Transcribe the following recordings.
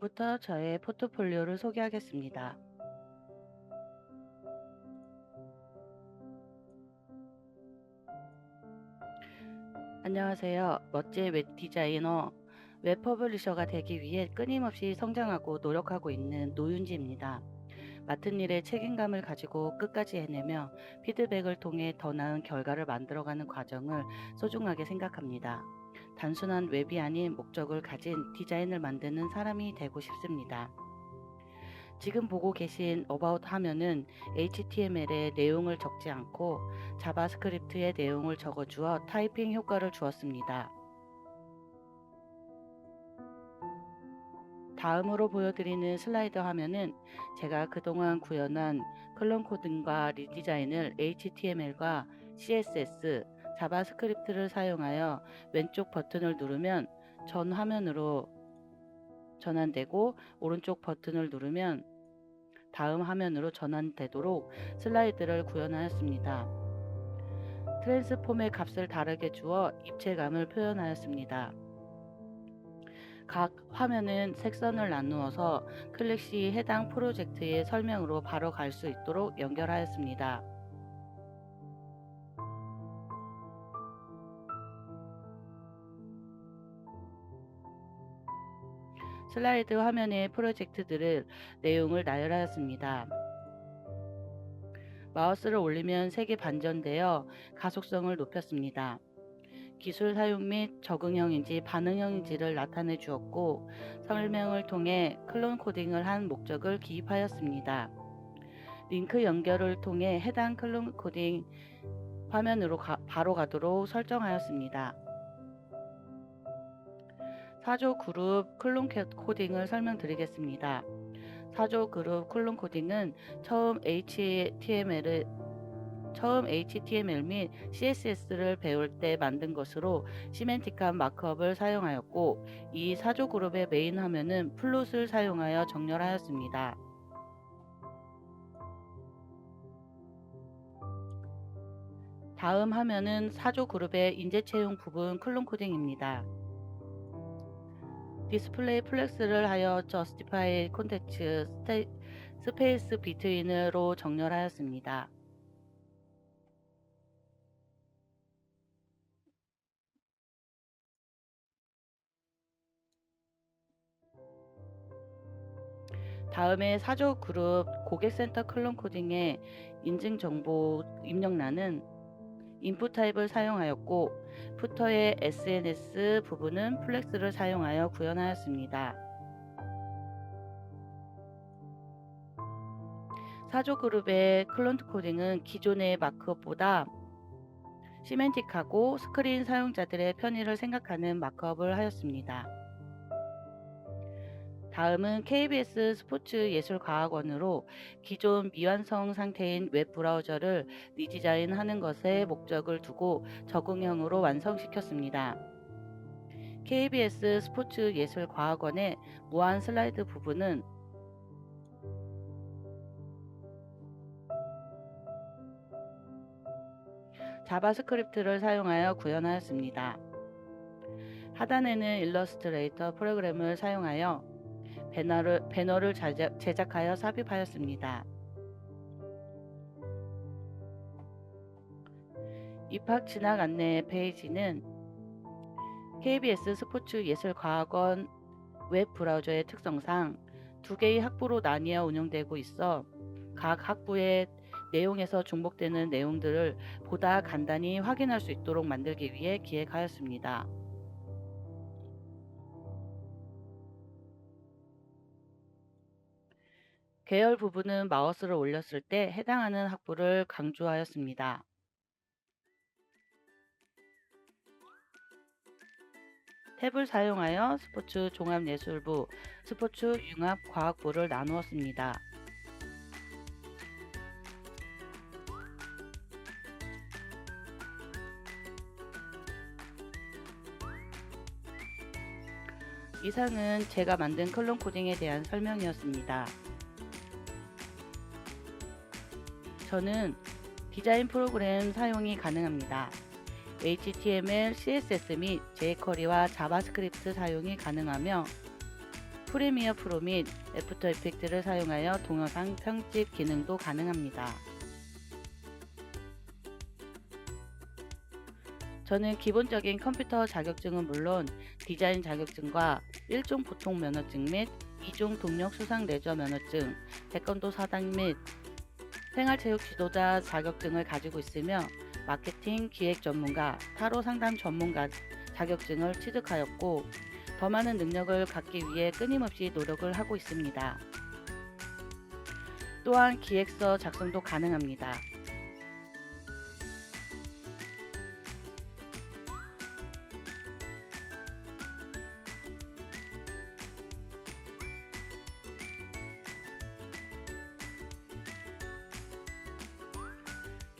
지금부터 저의 포트폴리오를 소개하겠습니다. 안녕하세요. 멋진 웹 디자이너, 웹 퍼블리셔가 되기 위해 끊임없이 성장하고 노력하고 있는 노윤지입니다. 맡은 일에 책임감을 가지고 끝까지 해내며 피드백을 통해 더 나은 결과를 만들어가는 과정을 소중하게 생각합니다. 단순한 웹이 아닌 목적을 가진 디자인을 만드는 사람이 되고 싶습니다. 지금 보고 계신 About 화면은 HTML에 내용을 적지 않고 자바스크립트의 내용을 적어주어 타이핑 효과를 주었습니다. 다음으로 보여드리는 슬라이드 화면은 제가 그동안 구현한 클론 코딩과 리디자인을 HTML과 CSS, 자바스크립트를 사용하여 왼쪽 버튼을 누르면 전 화면으로 전환되고 오른쪽 버튼을 누르면 다음 화면으로 전환되도록 슬라이드를 구현하였습니다. 트랜스폼의 값을 다르게 주어 입체감을 표현하였습니다. 각 화면은 섹션을 나누어서 클릭 시 해당 프로젝트의 설명으로 바로 갈 수 있도록 연결하였습니다. 슬라이드 화면의 프로젝트들을 내용을 나열하였습니다. 마우스를 올리면 색이 반전되어 가속성을 높였습니다. 기술 사용 및 적응형인지 반응형인지를 나타내 주었고 설명을 통해 클론 코딩을 한 목적을 기입하였습니다. 링크 연결을 통해 해당 클론 코딩 화면으로 가, 바로 가도록 설정하였습니다. 4조 그룹 클론 코딩을 설명드리겠습니다. 4조 그룹 클론 코딩은 처음 HTML을 처음 HTML 및 CSS를 배울 때 만든 것으로 시멘틱한 마크업을 사용하였고 이 4조 그룹의 메인 화면은 플롯을 사용하여 정렬하였습니다. 다음 화면은 4조 그룹의 인재 채용 부분 클론 코딩입니다. 디스플레이 플렉스를 하여 저스티파이 콘텐츠 스페이스 비트윈으로 정렬하였습니다. 다음에 사조 그룹 고객센터 클론 코딩의 인증 정보 입력란은 인풋 타입을 사용하였고 푸터의 SNS 부분은 플렉스를 사용하여 구현하였습니다. 사조 그룹의 클론트 코딩은 기존의 마크업보다 시멘틱하고 스크린 사용자들의 편의를 생각하는 마크업을 하였습니다. 다음은 KBS 스포츠 예술과학원으로 기존 미완성 상태인 웹 브라우저를 리디자인 하는 것에 목적을 두고 적응형으로 완성시켰습니다. KBS 스포츠 예술과학원의 무한 슬라이드 부분은 자바스크립트를 사용하여 구현하였습니다. 하단에는 일러스트레이터 프로그램을 사용하여 배너를, 배너를 제작, 하여 삽입하였습니다. 입학 진학 안내 페이지는 KBS 스포츠 예술과학원 웹 브라우저의 특성상 두 개의 학부로 나뉘어 운영되고 있어 각 학부의 내용에서 중복되는 내용들을 보다 간단히 확인할 수 있도록 만들기 위해 기획하였습니다. 계열 부분은 마우스를 올렸을 때 해당하는 학부를 강조하였습니다. 탭을 사용하여 스포츠 종합예술부, 스포츠 융합과학부를 나누었습니다. 이상은 제가 만든 클론 코딩에 대한 설명이었습니다. 저는 디자인 프로그램 사용이 가능합니다. HTML, CSS 및 jQuery와 자바스크립트 사용이 가능하며 프리미어 프로 및 애프터 이펙트를 사용하여 동영상 편집 기능도 가능합니다. 저는 기본적인 컴퓨터 자격증은 물론 디자인 자격증과 1종 보통 면허증 및 2종 동력 수상 레저 면허증, 태권도 사단 및 생활체육 지도자 자격증을 가지고 있으며 마케팅 기획 전문가, 타로 상담 전문가 자격증을 취득하였고 더 많은 능력을 갖기 위해 끊임없이 노력을 하고 있습니다. 또한 기획서 작성도 가능합니다.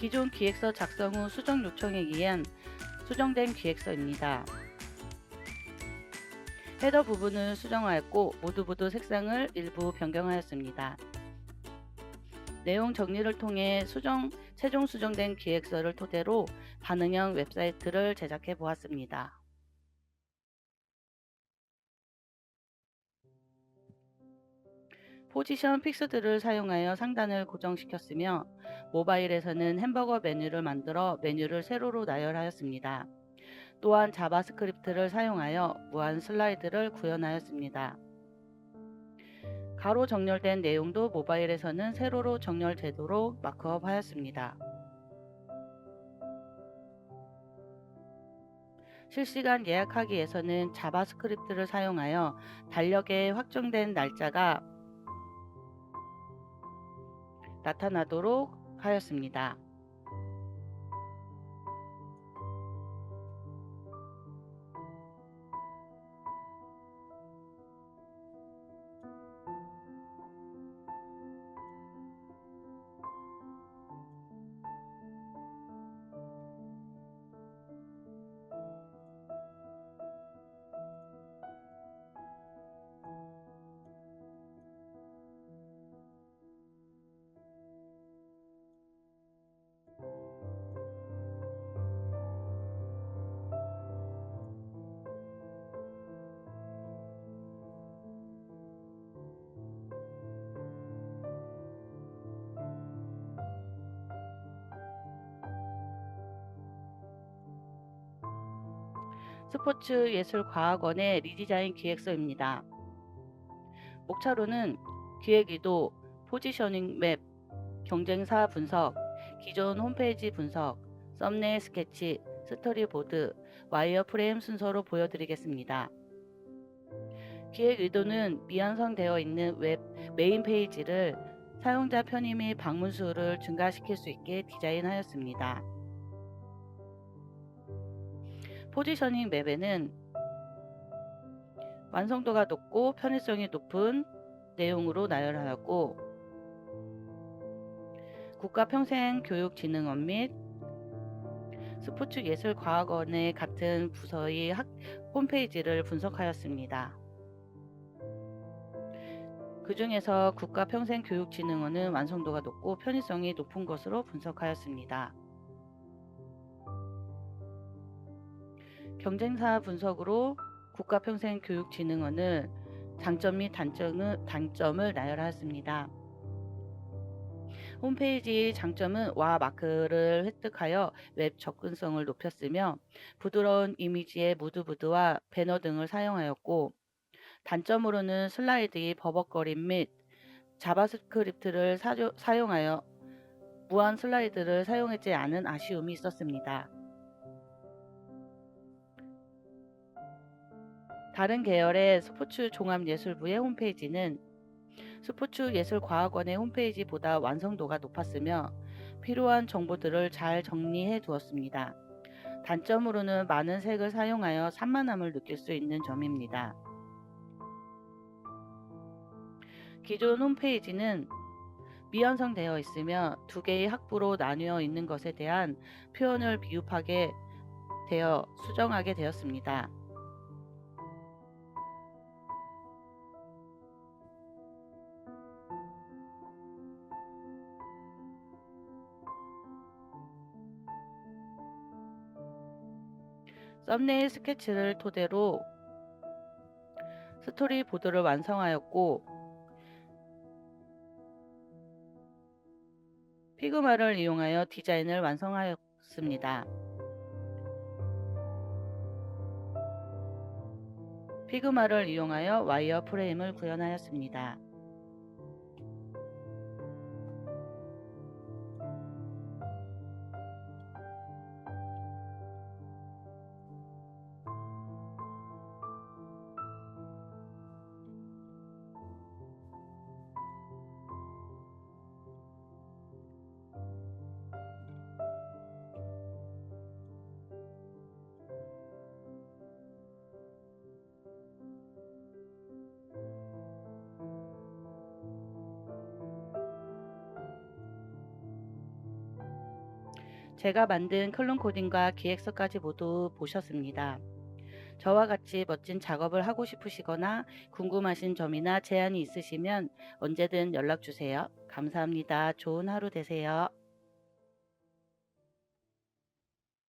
기존 기획서 작성 후 수정 요청에 의한 수정된 기획서입니다. 헤더 부분을 수정하였고 모두 모두 색상을 일부 변경하였습니다. 내용 정리를 통해 수정, 최종 수정된 기획서를 토대로 반응형 웹사이트를 제작해 보았습니다. 포지션 픽스들을 사용하여 상단을 고정시켰으며 모바일에서는 햄버거 메뉴를 만들어 메뉴를 세로로 나열하였습니다. 또한 자바스크립트를 사용하여 무한 슬라이드를 구현하였습니다. 가로 정렬된 내용도 모바일에서는 세로로 정렬되도록 마크업 하였습니다. 실시간 예약하기에서는 자바스크립트를 사용하여 달력에 확정된 날짜가 나타나도록 하였습니다. 스포츠예술과학원의 리디자인 기획서입니다. 목차로는 기획의도, 포지셔닝 맵, 경쟁사 분석, 기존 홈페이지 분석, 썸네일 스케치, 스토리보드, 와이어프레임 순서로 보여드리겠습니다. 기획 의도는 미완성되어 있는 웹 메인 페이지를 사용자 편의 및 방문 수를 증가시킬 수 있게 디자인하였습니다. 포지셔닝 맵에는 완성도가 높고 편의성이 높은 내용으로 나열하였고 국가평생교육진흥원 및 스포츠예술과학원의 같은 부서의 학, 홈페이지를 분석하였습니다. 그 중에서 국가평생교육진흥원은 완성도가 높고 편의성이 높은 것으로 분석하였습니다. 경쟁사 분석으로 국가평생교육진흥원은 장점 및 단점을, 단점을 나열하였습니다. 홈페이지 장점은 와 마크를 획득하여 웹 접근성을 높였으며 부드러운 이미지의 무드부드와 배너 등을 사용하였고 단점으로는 슬라이드의 버벅거림 및 자바스크립트를 사용하여 무한 슬라이드를 사용하지 않은 아쉬움이 있었습니다. 다른 계열의 스포츠 종합예술부의 홈페이지는 스포츠 예술과학원의 홈페이지보다 완성도가 높았으며 필요한 정보들을 잘 정리해 두었습니다. 단점으로는 많은 색을 사용하여 산만함을 느낄 수 있는 점입니다. 기존 홈페이지는 미완성되어 있으며 두 개의 학부로 나뉘어 있는 것에 대한 표현을 비읍하게 되어 수정하게 되었습니다. 썸네일 스케치를 토대로 스토리 보드를 완성하였고 피그마를 이용하여 디자인을 완성하였습니다. 피그마를 이용하여 와이어 프레임을 구현하였습니다. 제가 만든 클론 코딩과 기획서까지 모두 보셨습니다. 저와 같이 멋진 작업을 하고 싶으시거나 궁금하신 점이나 제안이 있으시면 언제든 연락 주세요. 감사합니다. 좋은 하루 되세요.